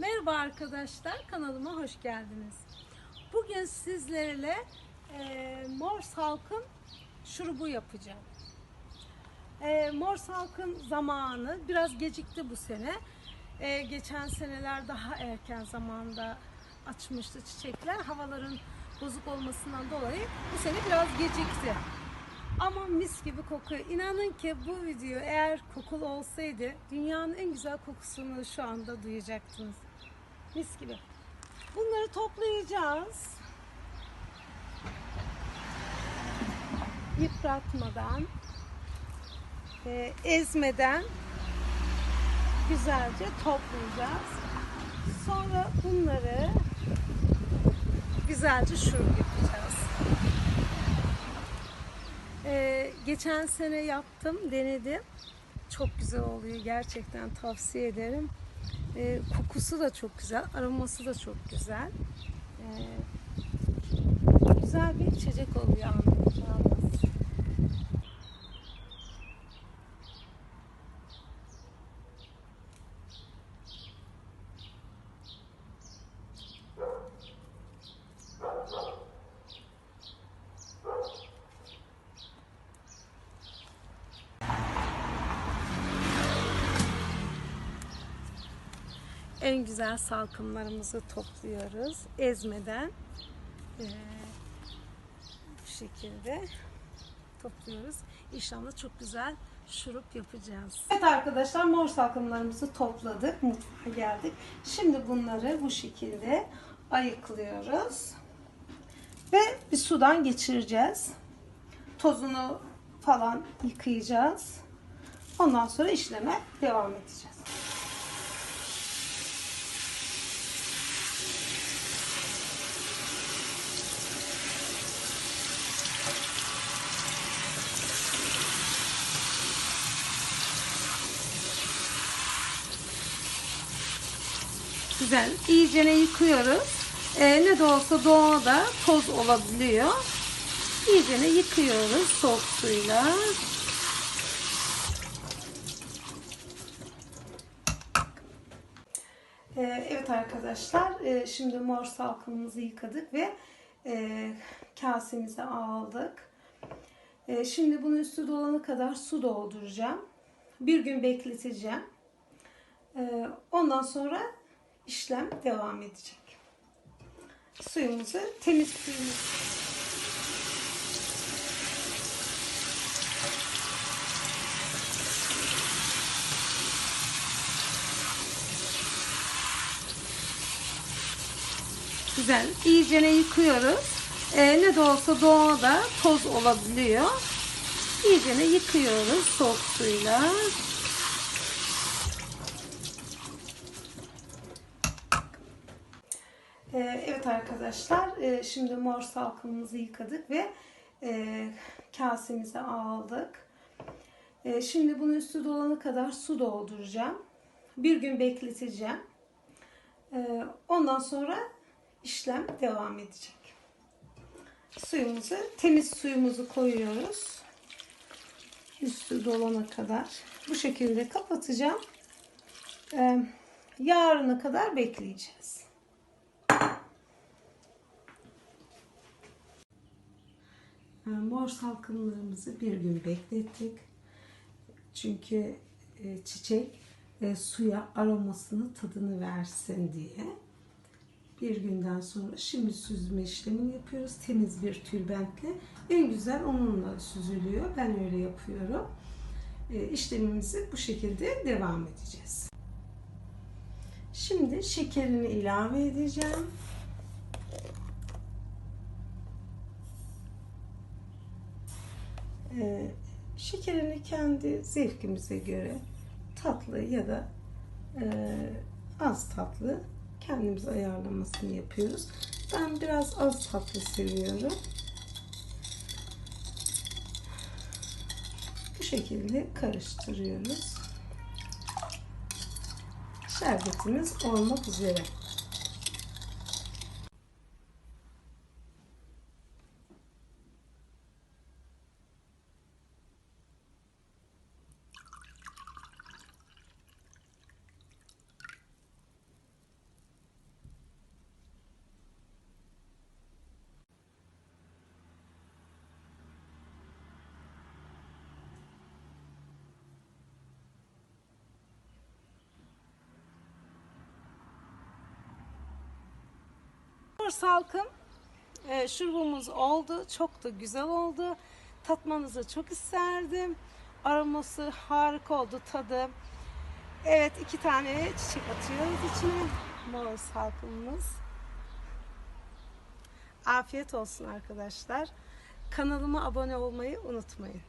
Merhaba arkadaşlar, kanalıma hoş geldiniz. Bugün sizlerle e, mor salkım şurubu yapacağım. E, mor salkım zamanı biraz gecikti bu sene. E, geçen seneler daha erken zamanda açmıştı çiçekler. Havaların bozuk olmasından dolayı bu sene biraz gecikti. Ama mis gibi kokuyor. İnanın ki bu video eğer kokulu olsaydı dünyanın en güzel kokusunu şu anda duyacaktınız. Mis gibi. Bunları toplayacağız. Yıpratmadan, e, ezmeden güzelce toplayacağız. Sonra bunları güzelce şurup yapacağız. Ee, geçen sene yaptım, denedim. Çok güzel oluyor gerçekten tavsiye ederim. Ee, kokusu da çok güzel, aroması da çok güzel. Ee, güzel bir içecek oluyor anlayacağınız. En güzel salkımlarımızı topluyoruz. Ezmeden ee, bu şekilde topluyoruz. İnşallah çok güzel şurup yapacağız. Evet arkadaşlar mor salkımlarımızı topladık. Mutfağa geldik. Şimdi bunları bu şekilde ayıklıyoruz. Ve bir sudan geçireceğiz. Tozunu falan yıkayacağız. Ondan sonra işleme devam edeceğiz. Güzel. İyicene yıkıyoruz. Ee, ne de olsa doğada toz olabiliyor. İyicene yıkıyoruz soğuk suyla. Ee, evet arkadaşlar. e, şimdi mor salkımımızı yıkadık ve e, kasemize aldık. E, şimdi bunun üstü dolana kadar su dolduracağım. Bir gün bekleteceğim. E, ondan sonra işlem devam edecek. Suyumuzu temiz suyumuzu Güzel. İyicene yıkıyoruz. Ee, ne de olsa doğada toz olabiliyor. İyicene yıkıyoruz soğuk suyla. Evet arkadaşlar e, şimdi mor salkımımızı yıkadık ve e, kasemize aldık. E, şimdi bunun üstü dolana kadar su dolduracağım. Bir gün bekleteceğim. Ondan sonra işlem devam edecek. Suyumuzu, temiz suyumuzu koyuyoruz. Üstü dolana kadar. Bu şekilde kapatacağım. Yarına kadar bekleyeceğiz. Mor salkımlarımızı bir gün beklettik. Çünkü e, çiçek e, suya aromasını, tadını versin diye. Bir günden sonra şimdi süzme işlemini yapıyoruz. Temiz bir tülbentle. En güzel onunla süzülüyor. Ben öyle yapıyorum. E, işlemimizi bu şekilde devam edeceğiz. Şimdi şekerini ilave edeceğim. Ee, şekerini kendi zevkimize göre tatlı ya da e, az tatlı kendimiz ayarlamasını yapıyoruz. Ben biraz az tatlı seviyorum. Bu şekilde karıştırıyoruz. Şerbetimiz olmak üzere. Mor salkım e, şurubumuz oldu. Çok da güzel oldu. Tatmanızı çok isterdim. Aroması harika oldu tadı. Evet iki tane çiçek atıyoruz içine. Mor salkımımız. Afiyet olsun arkadaşlar. Kanalıma abone olmayı unutmayın.